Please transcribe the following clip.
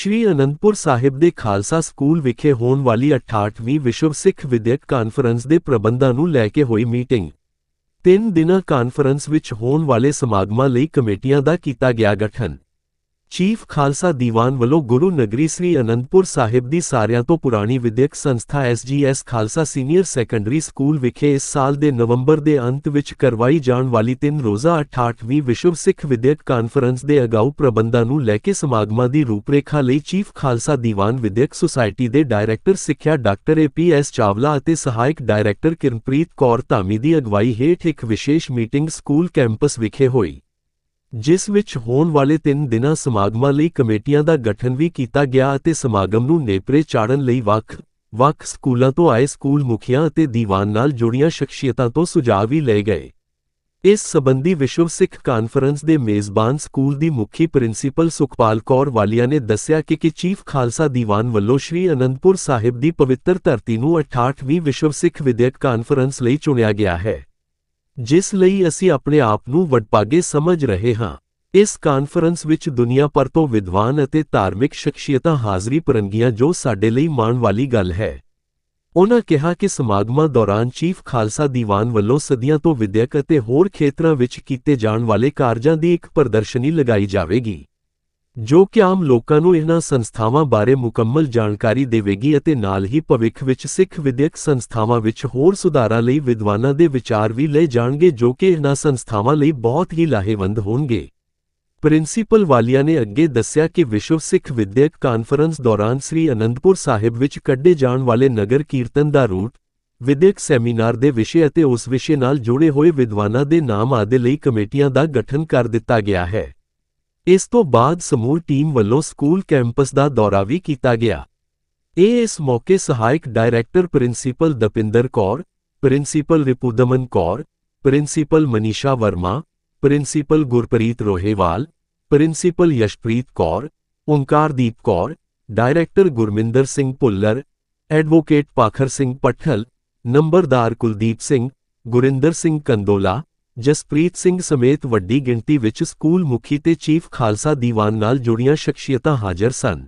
ਸ਼੍ਰੀ ਅਨੰਦਪੁਰ ਸਾਹਿਬ ਦੇ ਖਾਲਸਾ ਸਕੂਲ ਵਿਖੇ ਹੋਣ ਵਾਲੀ 68ਵੀਂ ਵਿਸ਼ਵ ਸਿੱਖ ਵਿਦਿਅਕ ਕਾਨਫਰੰਸ ਦੇ ਪ੍ਰਬੰਧਾਂ ਨੂੰ ਲੈ ਕੇ ਹੋਈ ਮੀਟਿੰਗ। ਤਿੰਨ ਦਿਨਾਂ ਕਾਨਫਰੰਸ ਵਿੱਚ ਹੋਣ ਵਾਲੇ ਸਮਾਗਮਾਂ ਲਈ ਕਮੇਟੀਆਂ ਦਾ ਕੀਤਾ ਗਿਆ ਗਠਨ। ਚੀਫ ਖਾਲਸਾ ਦੀਵਾਨ ਵੱਲੋਂ ਗੁਰੂ ਨਗਰੀ ਸ੍ਰੀ ਅਨੰਦਪੁਰ ਸਾਹਿਬ ਦੀ ਸਾਰਿਆਂ ਤੋਂ ਪੁਰਾਣੀ ਵਿਦਿਅਕ ਸੰਸਥਾ SGS Khalsa senior secondary school ਵਿਖੇ ਇਸ ਸਾਲ ਦੇ ਨਵੰਬਰ ਦੇ ਅੰਤ ਵਿੱਚ ਕਰਵਾਈ ਜਾਣ ਵਾਲੀ ਤਿੰਨ ਰੋਜ਼ਾ 68ਵੀਂ ਵਿਸ਼ਵ ਸਿੱਖ ਵਿਦਿਅਕ ਕਾਨਫਰੰਸ ਦੇ ਅਗਾਊ ਪ੍ਰਬੰਧਾਂ ਨੂੰ ਲੈ ਕੇ ਸਮਾਗਮਾਂ ਦੀ ਰੂਪਰੇਖਾ ਲਈ ਚੀਫ ਖਾਲਸਾ ਦੀਵਾਨ ਵਿਦਿਅਕ ਸੁਸਾਇਟੀ ਦੇ ਡਾਇਰੈਕਟਰ ਸਿੱਖਿਆ ਡਾਕਟਰ ਏਪੀਐਸ ਚਾਵਲਾ ਅਤੇ ਸਹਾਇਕ ਡਾਇਰੈਕਟਰ ਕਿਰਨਪ੍ਰੀਤ ਕੌਰ ਧਾਮੀ ਦੀ ਅਗਵਾਈ ਹੇਠ ਇੱਕ ਵਿਸ਼ੇਸ਼ ਮੀਟਿੰਗ ਸਕੂਲ ਕੈਂਪਸ ਵਿਖੇ ਹੋਈ। ਜਿਸ ਵਿੱਚ ਹੋਣ ਵਾਲੇ ਤਿੰਨ ਦਿਨਾਂ ਸਮਾਗਮਾਂ ਲਈ ਕਮੇਟੀਆਂ ਦਾ ਗਠਨ ਵੀ ਕੀਤਾ ਗਿਆ ਅਤੇ ਸਮਾਗਮ ਨੂੰ ਨੇਪਰੇ ਚਾੜਨ ਲਈ ਵੱਖ ਵੱਖ ਸਕੂਲਾਂ ਤੋਂ ਆਏ ਸਕੂਲ ਮੁਖੀਆਂ ਅਤੇ ਦੀਵਾਨ ਨਾਲ ਜੁੜੀਆਂ ਸ਼ਖਸੀਅਤਾਂ ਤੋਂ ਸੁਝਾਅ ਵੀ ਲਏ ਗਏ। ਇਸ ਸਬੰਧੀ ਵਿਸ਼ਵ ਸਿੱਖ ਕਾਨਫਰੰਸ ਦੇ ਮੇਜ਼ਬਾਨ ਸਕੂਲ ਦੀ ਮੁਖੀ ਪ੍ਰਿੰਸੀਪਲ ਸੁਖਪਾਲ ਕੌਰ ਵਾਲੀਆ ਨੇ ਦੱਸਿਆ ਕਿ ਕਿ ਚੀਫ ਖਾਲਸਾ ਦੀਵਾਨ ਵੱਲੋਂ ਸ਼੍ਰੀ ਅਨੰਦਪੁਰ ਸਾਹਿਬ ਦੀ ਪਵਿੱਤਰ ਧਰਤੀ ਨੂੰ 68ਵੀਂ ਵਿਸ਼ਵ ਸਿੱਖ ਵਿਦਿਅਕ ਕਾਨਫਰੰਸ ਲਈ ਚੁਣਿਆ ਗਿਆ ਹੈ। ਜਿਸ ਲਈ ਅਸੀਂ ਆਪਣੇ ਆਪ ਨੂੰ ਵਡਭਾਗੇ ਸਮਝ ਰਹੇ ਹਾਂ। ਇਸ ਕਾਨਫਰੰਸ ਵਿੱਚ ਦੁਨੀਆ ਭਰ ਤੋਂ ਵਿਦਵਾਨ ਅਤੇ ਧਾਰਮਿਕ ਸ਼ਖਸੀਅਤਾਂ ਹਾਜ਼ਰੀ ਭਰਨਗੀਆਂ ਜੋ ਸਾਡੇ ਲਈ ਮਾਣ ਵਾਲੀ ਗੱਲ ਹੈ। ਉਨ੍ਹਾਂ ਕਿਹਾ ਕਿ ਸਮਾਗਮਾਂ ਦੌਰਾਨ ਚੀਫ ਖਾਲਸਾ ਦੀਵਾਨ ਵੱਲੋਂ ਸਦੀਆਂ ਤੋਂ ਵਿਦਿਅਕ ਅਤੇ ਹੋਰ ਖੇਤਰਾਂ ਵਿੱਚ ਕੀਤੇ ਜਾਣ ਵਾਲੇ ਕਾਰਜਾਂ ਦੀ ਇੱਕ ਪ੍ਰਦਰਸ਼ਨੀ ਲਗਾਈ ਜਾਵੇਗੀ। ਜੋ ਕਿ ਆਮ ਲੋਕਾਂ ਨੂੰ ਇਹਨਾਂ ਸੰਸਥਾਵਾਂ ਬਾਰੇ ਮੁਕੰਮਲ ਜਾਣਕਾਰੀ ਦੇਵੇਗੀ ਅਤੇ ਨਾਲ ਹੀ ਭਵਿੱਖ ਵਿੱਚ ਸਿੱਖ ਵਿਦਿਅਕ ਸੰਸਥਾਵਾਂ ਵਿੱਚ ਹੋਰ ਸੁਧਾਰਾਂ ਲਈ ਵਿਦਵਾਨਾਂ ਦੇ ਵਿਚਾਰ ਵੀ ਲਏ ਜਾਣਗੇ, ਜੋ ਕਿ ਇਹਨਾਂ ਸੰਸਥਾਵਾਂ ਲਈ ਬਹੁਤ ਹੀ ਲਾਹੇਵੰਦ ਹੋਣਗੇ। ਪ੍ਰਿੰਸੀਪਲ ਵਾਲੀਆ ਨੇ ਅੱਗੇ ਦੱਸਿਆ ਕਿ ਵਿਸ਼ਵ ਸਿੱਖ ਵਿਦਿਅਕ ਕਾਨਫਰੰਸ ਦੌਰਾਨ ਸ੍ਰੀ ਅਨੰਦਪੁਰ ਸਾਹਿਬ ਵਿੱਚ ਕੱਢੇ ਜਾਣ ਵਾਲੇ ਨਗਰ ਕੀਰਤਨ ਦਾ ਰੂਟ ਵਿਦਿਅਕ ਸੈਮੀਨਾਰ ਦੇ ਵਿਸ਼ੇ ਅਤੇ ਉਸ ਵਿਸ਼ੇ ਨਾਲ ਜੁੜੇ ਹੋਏ ਵਿਦਵਾਨਾਂ ਦੇ ਨਾਮ ਆਦਿ ਲਈ ਕਮੇਟੀਆਂ ਦਾ ਗਠਨ ਕਰ ਦਿੱਤਾ ਗਿਆ ਹੈ। ਇਸ ਤੋਂ ਬਾਅਦ ਸਮੂਹ ਟੀਮ ਵੱਲੋਂ ਸਕੂਲ ਕੈਂਪਸ ਦਾ ਦੌਰਾ ਵੀ ਕੀਤਾ ਗਿਆ। ਇਹ ਇਸ ਮੌਕੇ ਸਹਾਇਕ director principal Dapinder Kaur, principal Ripudaman Kaur, principal Manisha Verma, principal Gurpreet Rohewal, principal Yashpreet Kaur, Onkardeep Kaur, director Gurminder Singh Bhullar, advocate Pakhar Singh Pathal, ਨੰਬਰਦਾਰ ਕੁਲਦੀਪ ਸਿੰਘ, ਗੁਰਿੰਦਰ ਸਿੰਘ ਕੰਦੋਲਾ ਜਸਪ੍ਰੀਤ ਸਿੰਘ ਸਮੇਤ ਵੱਡੀ ਗਿਣਤੀ ਵਿੱਚ ਸਕੂਲ ਮੁਖੀ ਤੇ ਚੀਫ ਖਾਲਸਾ ਦੀਵਾਨ ਨਾਲ ਜੁੜੀਆਂ ਸ਼ਖਸੀਅਤਾਂ ਹਾਜ਼ਰ ਸਨ।